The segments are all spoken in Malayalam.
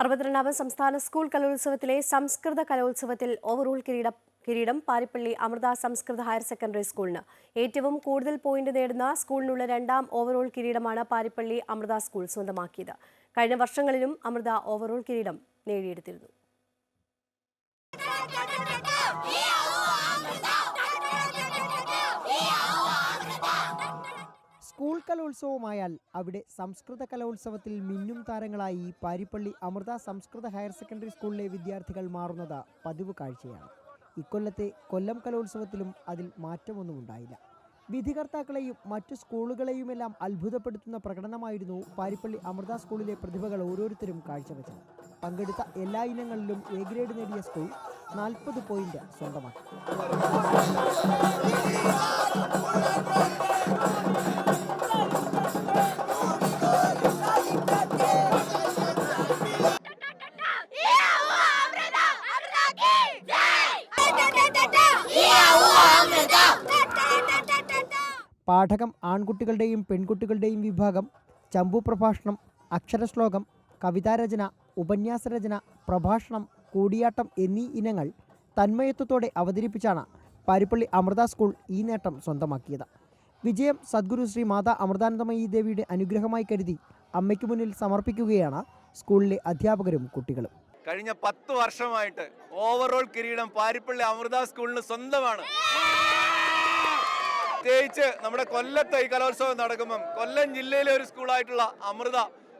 അറുപത്തിരണ്ടാമത് സംസ്ഥാന സ്കൂൾ കലോത്സവത്തിലെ സംസ്കൃത കലോത്സവത്തിൽ ഓവറോൾ കിരീട കിരീടം പാരിപ്പള്ളി അമൃത സംസ്കൃത ഹയർ സെക്കൻഡറി സ്കൂളിന് ഏറ്റവും കൂടുതൽ പോയിന്റ് നേടുന്ന സ്കൂളിനുള്ള രണ്ടാം ഓവറോൾ കിരീടമാണ് പാരിപ്പള്ളി അമൃത സ്കൂൾ സ്വന്തമാക്കിയത്. കഴിഞ്ഞ വർഷങ്ങളിലും അമൃത ഓവറോൾ കിരീടം നേടിയെടുത്തിരുന്നു. സ്കൂൾ കലോത്സവമായാൽ അവിടെ സംസ്കൃത കലോത്സവത്തിൽ മിന്നും താരങ്ങളായി പാരിപ്പള്ളി അമൃത സംസ്കൃത ഹയർ സെക്കൻഡറി സ്കൂളിലെ വിദ്യാർത്ഥികൾ മാറുന്നത് പതിവ് കാഴ്ചയാണ്. ഇക്കൊല്ലത്തെ കൊല്ലം കലോത്സവത്തിലും അതിൽ മാറ്റമൊന്നും ഉണ്ടായില്ല. വിധികർത്താക്കളെയും മറ്റു സ്കൂളുകളെയുമെല്ലാം അത്ഭുതപ്പെടുത്തുന്ന പ്രകടനമായിരുന്നു പാരിപ്പള്ളി അമൃത സ്കൂളിലെ പ്രതിഭകൾ ഓരോരുത്തരും കാഴ്ചവെച്ചത്. പങ്കെടുത്ത എല്ലാ ഇനങ്ങളിലും എ ഗ്രേഡ് നേടിയ സ്കൂൾ നാൽപ്പത് പോയിന്റ് സ്വന്തമാക്കി. പാഠകം ആൺകുട്ടികളുടെയും പെൺകുട്ടികളുടെയും വിഭാഗം ചമ്പു പ്രഭാഷണം അക്ഷരശ്ലോകം കവിതാരചന ഉപന്യാസരചന പ്രഭാഷണം കൂടിയാട്ടം എന്നീ ഇനങ്ങൾ തന്മയത്വത്തോടെ അവതരിപ്പിച്ചാണ് പാരിപ്പള്ളി അമൃത സ്കൂൾ ഈ നേട്ടം സ്വന്തമാക്കിയത്. വിജയം സദ്ഗുരു ശ്രീ മാതാ അമൃതാനന്ദമയി ദേവിയുടെ അനുഗ്രഹമായി കരുതി അമ്മയ്ക്ക് മുന്നിൽ സമർപ്പിക്കുകയാണ് സ്കൂളിലെ അധ്യാപകരും കുട്ടികളും. കഴിഞ്ഞ പത്ത് വർഷമായിട്ട് ഓവറോൾ കിരീടം പാരിപ്പള്ളി അമൃത സ്കൂളിന് സ്വന്തമാണ്. പ്രത്യേകിച്ച് നമ്മുടെ കൊല്ലത്തെ ഈ കലോത്സവം നടക്കുമ്പം കൊല്ലം ജില്ലയിലെ ഒരു സ്കൂളായിട്ടുള്ള അമൃത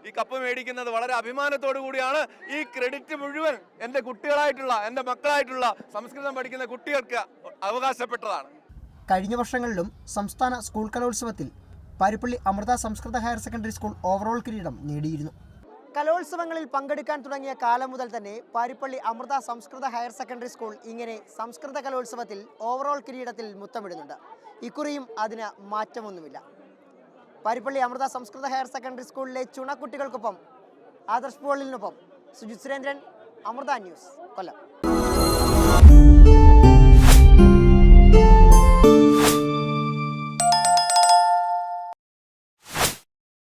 ഈ കപ്പ് മേടിക്കുന്നത് വളരെ അഭിമാനത്തോടു കൂടിയാണ്. ഈ ക്രെഡിറ്റ് മുഴുവൻ എന്റെ കുട്ടികളായിട്ടുള്ള എന്റെ മക്കളായിട്ടുള്ള സംസ്കൃതം പഠിക്കുന്ന കുട്ടികൾക്ക് അവകാശപ്പെട്ടതാണ്. കഴിഞ്ഞ വർഷങ്ങളിലും സംസ്ഥാന സ്കൂൾ കലോത്സവത്തിൽ പാരിപ്പള്ളി അമൃത സംസ്കൃത ഹയർ സെക്കൻഡറി സ്കൂൾ ഓവറോൾ കിരീടം നേടിയിരുന്നു. കലോത്സവങ്ങളിൽ പങ്കെടുക്കാൻ തുടങ്ങിയ കാലം മുതൽ തന്നെ പാരിപ്പള്ളി അമൃത സംസ്കൃത ഹയർ സെക്കൻഡറി സ്കൂൾ ഇങ്ങനെ സംസ്കൃത കലോത്സവത്തിൽ ഓവറോൾ കിരീടത്തിൽ മുത്തമിടുന്നുണ്ട്. ഇക്കുറിയും അതിന് മാറ്റമൊന്നുമില്ല. പാരിപ്പള്ളി അമൃത സംസ്കൃത ഹയർ സെക്കൻഡറി സ്കൂളിലെ ചുണക്കുട്ടികൾക്കൊപ്പം ആദർശ് പോളിനൊപ്പം സുജിത് സുരേന്ദ്രൻ അമൃത ന്യൂസ് കൊല്ലം.